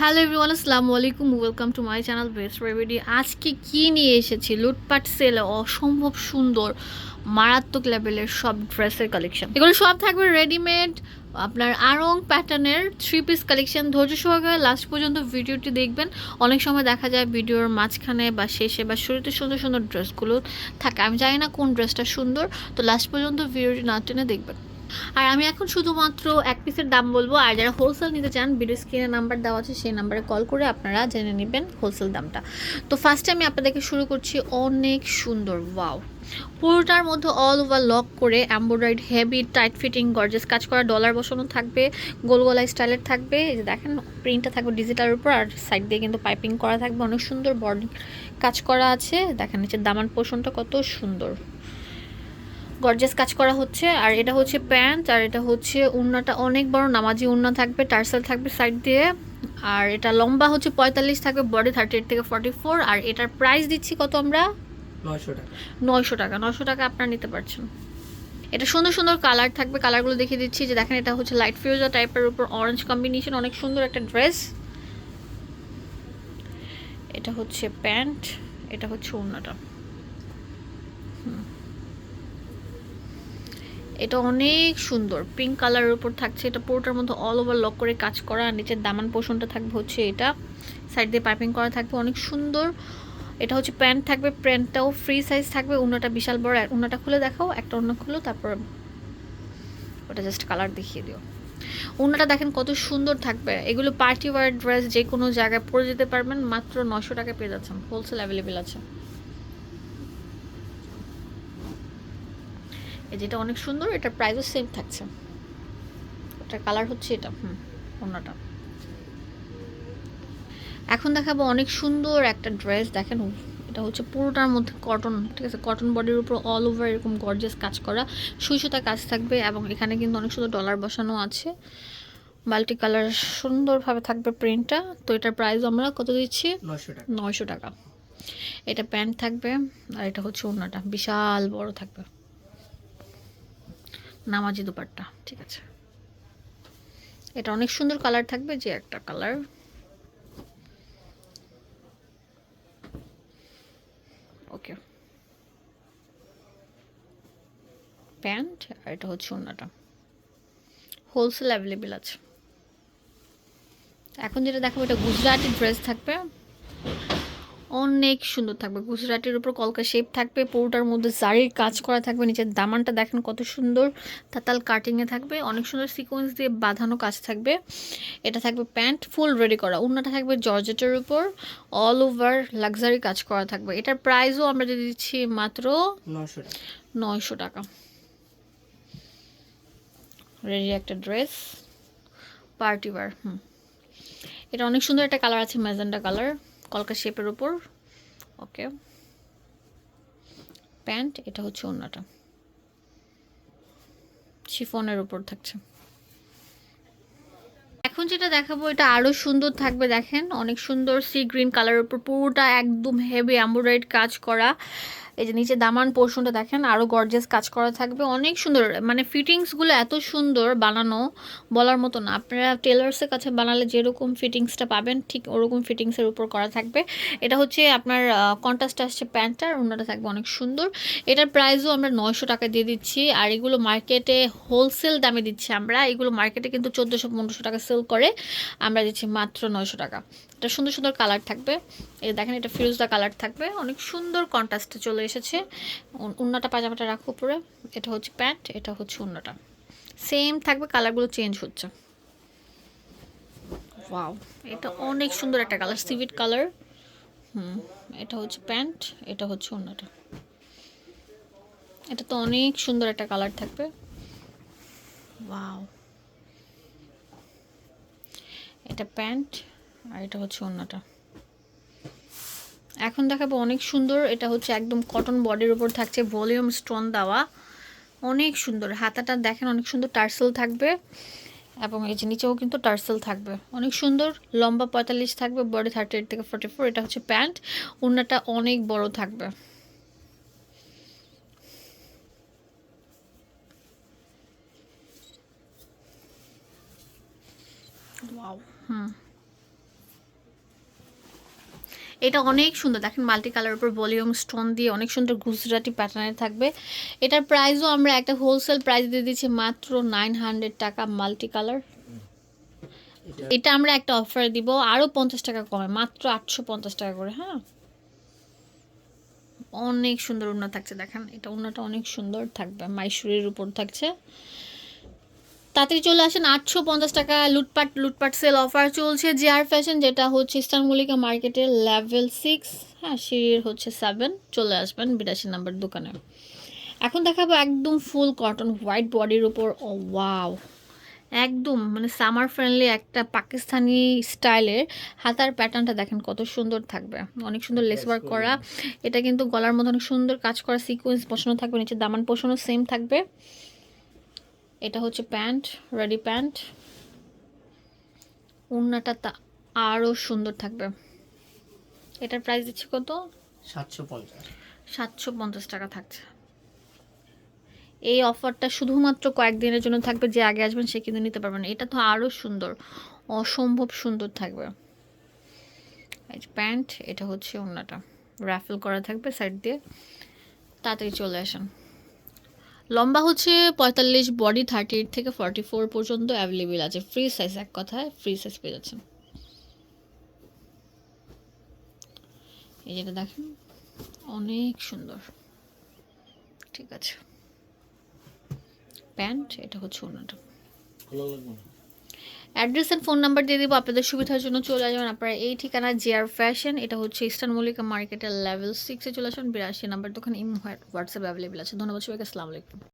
Hello everyone আসসালামু আলাইকুম welcome to my channel best রেভিডি আজকে কি নিয়ে এসেছি? লুটপাট সেলে অসম্ভব সুন্দর, মারাত্মক লেভেলের সব ড্রেসের কালেকশন এগুলো সব থাকবে রেডিমেড আপনার আরং প্যাটার্নের থ্রি পিস কালেকশন ধৈর্য সহকারে লাস্ট পর্যন্ত ভিডিওটি দেখবেন। অনেক সময় দেখা যায় ভিডিওর মাঝখানে বা শেষে বা শুরুতে সুন্দর সুন্দর ড্রেসগুলো থাকে। আমি জানি না কোন ড্রেসটা সুন্দর, তো লাস্ট পর্যন্ত ভিডিওটি না টেনে দেখবেন। আর আমি এখন শুধুমাত্র এক পিসের দাম বলব। আর যারা হোলসেল নিতে চান ভিডিও স্ক্রিনে নাম্বার দেওয়া আছে, সেই নাম্বারে কল করে আপনারা জেনে নেবেন হোলসেল দামটা। তো ফার্স্টে আমি আপনাদেরকে শুরু করছি অনেক সুন্দর ওয়াও পুরোটার মধ্যে অল ওভার লক করে embroidered heavy tight fitting gorgeous কাজ করা ডলার বসানো থাকবে, গোল গলা স্টাইলের থাকবে। এই যে দেখেন প্রিন্টটা থাকবে ডিজিটালের উপর আর সাইড দিয়ে কিন্তু পাইপিং করা থাকবে। অনেক সুন্দর বডি কাজ করা আছে। দেখেন নিচে দামান পোষণটা কত সুন্দর। গর্জেস কাজ করা হচ্ছে আর এটা হচ্ছে প্যান্ট আর এটা হচ্ছে উন্নাটা অনেক বড় নামাজি উন্না থাকবে টার্সেল থাকবে সাইড দিয়ে আর এটা লম্বা হচ্ছে পঁয়তাল্লিশ থাকবে বডি থার্টি এইট থেকে ফর্টি ফোর আর এটার প্রাইস দিচ্ছি কত আমরা? নয়শো টাকা। নয়শো টাকা নয়শো টাকা আপনারা নিতে পারছেন। এটা সুন্দর সুন্দর কালার থাকবে কালারগুলো দেখিয়ে দিচ্ছি যে দেখেন এটা হচ্ছে লাইট ফিউজা টাইপের উপর অরেঞ্জ কম্বিনেশন অনেক সুন্দর একটা ড্রেস এটা হচ্ছে প্যান্ট এটা হচ্ছে ওড়নাটা হুম। এটা অনেক সুন্দর। পিঙ্ক কালারের উপর থাকছে। এটা পুরোটার মধ্যে অল ওভার লক করে কাজ করা। আর নিচের দামান পোষণটা থাকবে হচ্ছে এটা। সাইড দিয়ে পাইপিং করা থাকবে। অনেক সুন্দর। এটা হচ্ছে প্যান্ট থাকবে। প্যান্টটাও ফ্রি সাইজ থাকবে। উন্নাটা বিশাল বড়। উন্নাটা খুলে দেখাও। একটা অন্য খুলো, তারপর ওটা জাস্ট কালার দেখিয়ে দিও। উন্নাটা দেখেন কত সুন্দর থাকবে। এগুলো পার্টি ওয়ার ড্রেস যে কোনো জায়গায় পরে যেতে পারবেন। মাত্র নশো টাকা পেয়ে যাচ্ছেন। হোলসেল অ্যাভেলেবেল আছে। যেটা অনেক সুন্দর এটার প্রাইসও সেম থাকছে। এটার কালার হচ্ছে এটা হুম অন্যটা। এখন দেখাবো অনেক সুন্দর একটা ড্রেস দেখেন এটা হচ্ছে পুরোটার মধ্যে কটন ঠিক আছে? কটন বডির উপর অল ওভার এরকম গর্জিয়াস কাজ করা। সুই সুতা কাজ থাকবে এবং এখানে কিন্তু অনেক সুন্দর ডলার বসানো আছে। মাল্টি কালার সুন্দরভাবে থাকবে প্রিন্টটা তো এটার প্রাইস আমরা কত দিচ্ছি? নয়শো টাকা। এটা প্যান্ট থাকবে আর এটা হচ্ছে ওড়নাটা বিশাল বড় থাকবে। নামাজি দুপাট্টা, ঠিক আছে। এটা অনেক সুন্দর কালার থাকবে যে একটা কালার। ওকে। প্যান্ট আর এটা হচ্ছে ওড়নাটা। হোলসেল অ্যাভেলেবেল আছে। এখন যেটা দেখাবো, এটা গুজরাটি ড্রেস থাকবে। অনেক সুন্দর থাকবে। গুজরাটের উপর কলকা শেপ থাকবে পুরোটার মধ্যে জারির কাজ করা থাকবে নিচের দামানটা দেখেন কত সুন্দর তাতাল কাটিংয়ে থাকবে অনেক সুন্দর সিকোয়েন্স দিয়ে বাঁধানো কাজ থাকবে। এটা থাকবে প্যান্ট ফুল রেডি করা। অন্যটা থাকবে জর্জেটের উপর অল ওভার লাক্সারি কাজ করা থাকবে। এটার প্রাইসও আমরা দিয়ে দিচ্ছি মাত্র নয়শো টাকা। রেডি একটা ড্রেস পার্টি ওয়ার হুম। এটা অনেক সুন্দর একটা কালার আছে ম্যাজেন্ডা কালার কলকা শেপের উপর। ওকে। প্যান্ট, এটা হচ্ছে অন্যটা শিফনের উপর থাকছে। এখন যেটা দেখাবো, এটা আরও সুন্দর থাকবে, দেখেন। অনেক সুন্দর সি গ্রিন কালারের উপর। পুরোটা একদম হেভি এমব্রয়ডারিড কাজ করা। এই যে নিচে দামান পোর্শনটা দেখেন, আরও গর্জেস কাজ করা থাকবে। অনেক সুন্দর মানে ফিটিংসগুলো এত সুন্দর বানানো, বলার মতো না। আপনারা টেলার্সের কাছে বানালে যেরকম ফিটিংসটা পাবেন, ঠিক ওরকম ফিটিংসের উপর করা থাকবে। এটা হচ্ছে আপনার কন্ট্রাস্ট আসছে প্যান্টটা আর অন্যটা থাকবে অনেক সুন্দর। এটার প্রাইসও আমরা নয়শো টাকা দিয়ে দিচ্ছি। আর এগুলো মার্কেটে হোলসেল দামে দিচ্ছি আমরা। এগুলো মার্কেটে কিন্তু চোদ্দোশো পনেরোশো টাকা সেল করে। আমরা দিচ্ছি মাত্র নয়শো টাকা। এটা সুন্দর সুন্দর কালার থাকবে। এই দেখেন, এটা ফিরোজদা কালার থাকবে। অনেক সুন্দর কন্ট্রাস্টে চলে এসেছে। উন- উন্নাটা পাজামাটা রাখো উপরে। এটা হচ্ছে প্যান্ট, এটা হচ্ছে উন্নাটা। সেম থাকবে কালারগুলো চেঞ্জ হচ্ছে। ওয়াও এটা অনেক সুন্দর একটা কালার সিভিট কালার হুম, এটা হচ্ছে প্যান্ট, এটা হচ্ছে অন্যটা এটা তো অনেক সুন্দর একটা কালার থাকবে। ওয়াও এটা প্যান্ট আর এটা হচ্ছে অন্যটা এখন দেখাবো অনেক সুন্দর এটা হচ্ছে একদম কটন বডির উপর থাকছে ভলিউম স্টোন দেওয়া। অনেক সুন্দর হাতাটা দেখেন অনেক সুন্দর টার্সেল থাকবে এবং এই যে নিচেও কিন্তু টার্সেল থাকবে। অনেক সুন্দর লম্বা পঁয়তাল্লিশ থাকবে বডি থার্টি এইট থেকে ফোর্টি ফোর এটা হচ্ছে প্যান্ট। ওড়নাটা অনেক বড় থাকবে। Wow hmm. এটা অনেক সুন্দর। দেখেন মাল্টি কালার উপর ভলিউম স্টোন দিয়ে অনেক সুন্দর গুজরাটি প্যাটার্নের থাকবে। এটার প্রাইসও আমরা একটা হোলসেল প্রাইস দিয়ে দিচ্ছি মাত্র নাইন হান্ড্রেড টাকা মাল্টি কালার এটা আমরা একটা অফার দিব আরও পঞ্চাশ টাকা কমে মাত্র আটশো পঞ্চাশ টাকা করে হ্যাঁ? অনেক সুন্দর উন্না থাকছে দেখেন। এটা উন্নাটা অনেক সুন্দর থাকবে মাইশুরির উপর থাকছে। তাড়াতাড়ি চলে আসেন। আটশো পঞ্চাশ টাকা লুটপাট লুটপাট সেল অফার চলছে। জিআর ফ্যাশন যেটা হচ্ছে ইস্টার্ন মার্কেটের লেভেল সিক্স হ্যাঁ সিঁড়ির হচ্ছে সেভেন চলে আসবেন বিরাশি নাম্বার দোকানে। এখন দেখাবো একদম ফুল কটন হোয়াইট বডির উপর। ও ওয়াও একদম মানে সামার ফ্রেন্ডলি একটা পাকিস্তানি স্টাইলের হাতার প্যাটার্নটা দেখেন কত সুন্দর থাকবে। অনেক সুন্দর লেস ওয়ার্ক করা। এটা কিন্তু গলার মধ্যে অনেক সুন্দর কাজ করা। সিকোয়েন্স বসানো থাকবে, নিচে দামান পোষণও সেম থাকবে। এটা হচ্ছে প্যান্ট রেডি প্যান্ট। ওড়নাটা তা আরও সুন্দর থাকবে। এটার প্রাইস দিচ্ছি কত? সাতশো পঞ্চাশ। সাতশো পঞ্চাশ টাকা থাকছে। এই অফারটা শুধুমাত্র কয়েকদিনের জন্য থাকবে যে আগে আসবেন সে কিন্তু নিতে পারবেন এটা তো আরও সুন্দর অসম্ভব সুন্দর থাকবে। প্যান্ট এটা হচ্ছে ওড়নাটা। র্যাফেল করা থাকবে সাইড দিয়ে। তাড়াতাড়ি চলে আসেন। লম্বা হচ্ছে পঁয়তাল্লিশ, বডি থার্টি এইট থেকে ফর্টি ফোর পর্যন্ত অ্যাভেলেবেল আছে। ফ্রি সাইজ এক কথায়, ফ্রি সাইজ পেয়ে যাচ্ছেন। এই যেটা দেখেন, অনেক সুন্দর। ঠিক আছে। প্যান্ট, এটা হচ্ছে ওনাটা অ্যাড্রেস অ্যান্ড ফোন নাম্বার দিয়ে দেবো, আপনাদের সুবিধার জন্য চলে আসবেন আপনারা এই ঠিকানা জিআর ফ্যাশন এটা হচ্ছে ইস্টার্ন মল্লিকা মার্কেটের লেভেল সিক্সে চলে আসুন বিরাশি নাম্বার দোকান, ইম হোয়াটসঅ্যাপ অ্যাভেলেবেল আছে। ধন্যবাদ সবাইকে, আসসালামু আলাইকুম।